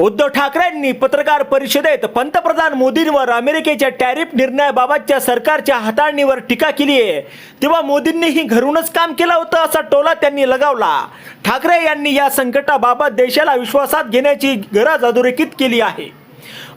उद्धव ठाकरेंनी पत्रकार परिषदेत पंतप्रधान मोदींवर अमेरिकेच्या टॅरिफ निर्णयाबाबतच्या सरकारच्या हाताळणीवर टीका केली आहे. तेव्हा मोदींनीही घरूनच काम केलं होतं असा टोला त्यांनी लगावला. ठाकरे यांनी या संकटाबाबत देशाला विश्वासात घेण्याची गरज अधोरेखित केली आहे.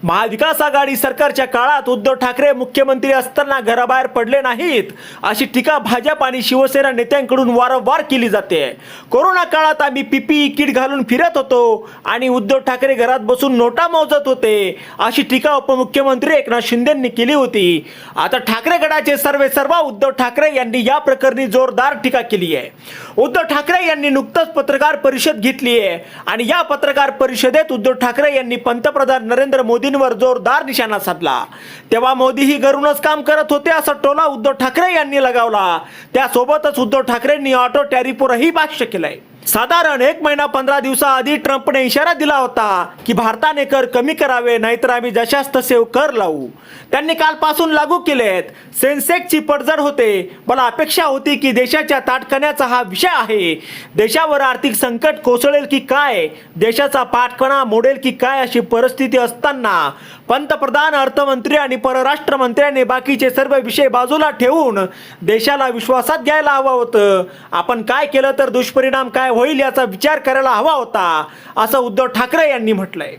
महाविकास आघाडी सरकारच्या काळात उद्धव ठाकरे मुख्यमंत्री असताना घराबाहेर पडले नाहीत अशी टीका भाजप आणि शिवसेना नेत्यांकडून वारंवार केली जाते. कोरोना काळात आम्ही पीपीई किट घालून फिरत होतो आणि उद्धव ठाकरे घरात बसून नोटा मोजत होते अशी टीका उपमुख्यमंत्री एकनाथ शिंदेंनी केली होती. आता ठाकरे गटाचे सर्वे सर्व उद्धव ठाकरे यांनी या प्रकरणी जोरदार टीका केली आहे. उद्धव ठाकरे यांनी नुकतंच पत्रकार परिषद घेतली आहे आणि या पत्रकार परिषदेत उद्धव ठाकरे यांनी पंतप्रधान नरेंद्र नरेंद्र मोदींवर जोरदार निशाणा साधला. तेव्हा मोदी ही घरूनच काम करत होते असा टोला उद्धव ठाकरे यांनी लगावला. त्यासोबतच उद्धव ठाकरेंनी ऑटो टॅरिफवरही भाष्य केलंय. साधारण एक महिना पंधरा दिवसाआधी ट्रम्पने इशारा दिला होता की भारताने कर कमी करावे नाहीतर आम्ही जशास तसे कर लावू. त्यांनी कालपासून लागू केलेत. सेन्सेक्सची पडझड होते. मला अपेक्षा होती की देशाच्या ताटकण्याचा हा विषय आहे. देशावर आर्थिक संकट कोसळेल की काय? देशाचा पाठकणा मोडेल की काय अशी परिस्थिती असताना पंतप्रधान अर्थमंत्री आणि परराष्ट्र मंत्र्यांनी बाकीचे सर्व विषय बाजूला ठेवून देशाला विश्वासात घ्यायला हवं होतं. आपण काय केलं तर दुष्परिणाम काय होईल याचा विचार करायला हवा होता असं उद्धव ठाकरे यांनी म्हटलंय.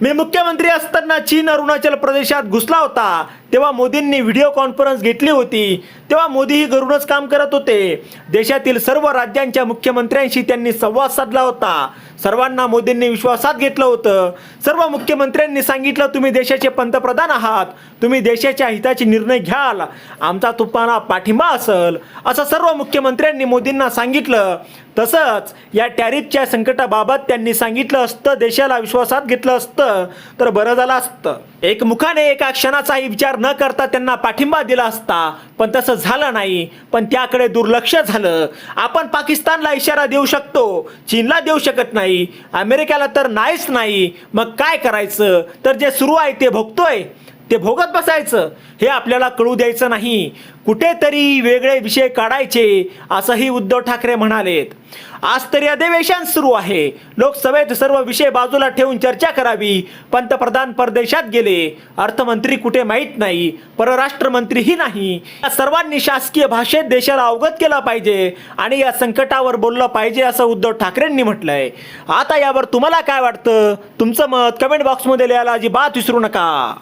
मी मुख्यमंत्री असताना चीन अरुणाचल प्रदेशात घुसला होता. तेव्हा मोदींनी व्हिडिओ कॉन्फरन्स घेतली होती. तेव्हा मोदीही घरूनच काम करत होते. देशातील सर्व राज्यांच्या मुख्यमंत्र्यांशी त्यांनी संवाद साधला होता. सर्वांना मोदींनी विश्वासात घेतलं होतं. सर्व मुख्यमंत्र्यांनी सांगितलं तुम्ही देशाचे पंतप्रधान आहात. तुम्ही देशाच्या हिताचे निर्णय घ्याल. आमचा तुम्हाला पाठिंबा असेल. असं सर्व मुख्यमंत्र्यांनी मोदींना सांगितलं. तसंच या टॅरिफच्या संकटाबाबत त्यांनी सांगितलं असतं देशाला विश्वासात घेतलं असतं. तर बरं झालं असतं. एक मुखाने एका क्षणाचाही विचार विचार न करता त्यांना पाठिंबा दिला असता पण तसं झालं नाही. पण त्याकडे दुर्लक्ष झालं. आपण पाकिस्तानला इशारा देऊ शकतो चीनला देऊ शकत नाही. अमेरिकेला तर नाहीच नाही. मग काय करायचं? तर जे सुरू आहे ते भोगतोय. ते भोगत बसायचं. हे आपल्याला कळू द्यायचं नाही. कुठेतरी वेगळे विषय काढायचे असंही उद्धव ठाकरे म्हणालेत. आज तरी अधिवेशन सुरू आहे. लोकसभेत सर्व विषय बाजूला ठेवून चर्चा करावी. पंतप्रधान परदेशात गेले. अर्थमंत्री कुठे माहीत नाही. परराष्ट्र मंत्रीही नाही. या सर्वांनी शासकीय भाषेत देशाला अवगत केलं पाहिजे आणि या संकटावर बोललं पाहिजे असं उद्धव ठाकरेंनी म्हटलंय. आता यावर तुम्हाला काय वाटतं? तुमचं मत कमेंट बॉक्समध्ये लिहायला अजिबात विसरू नका.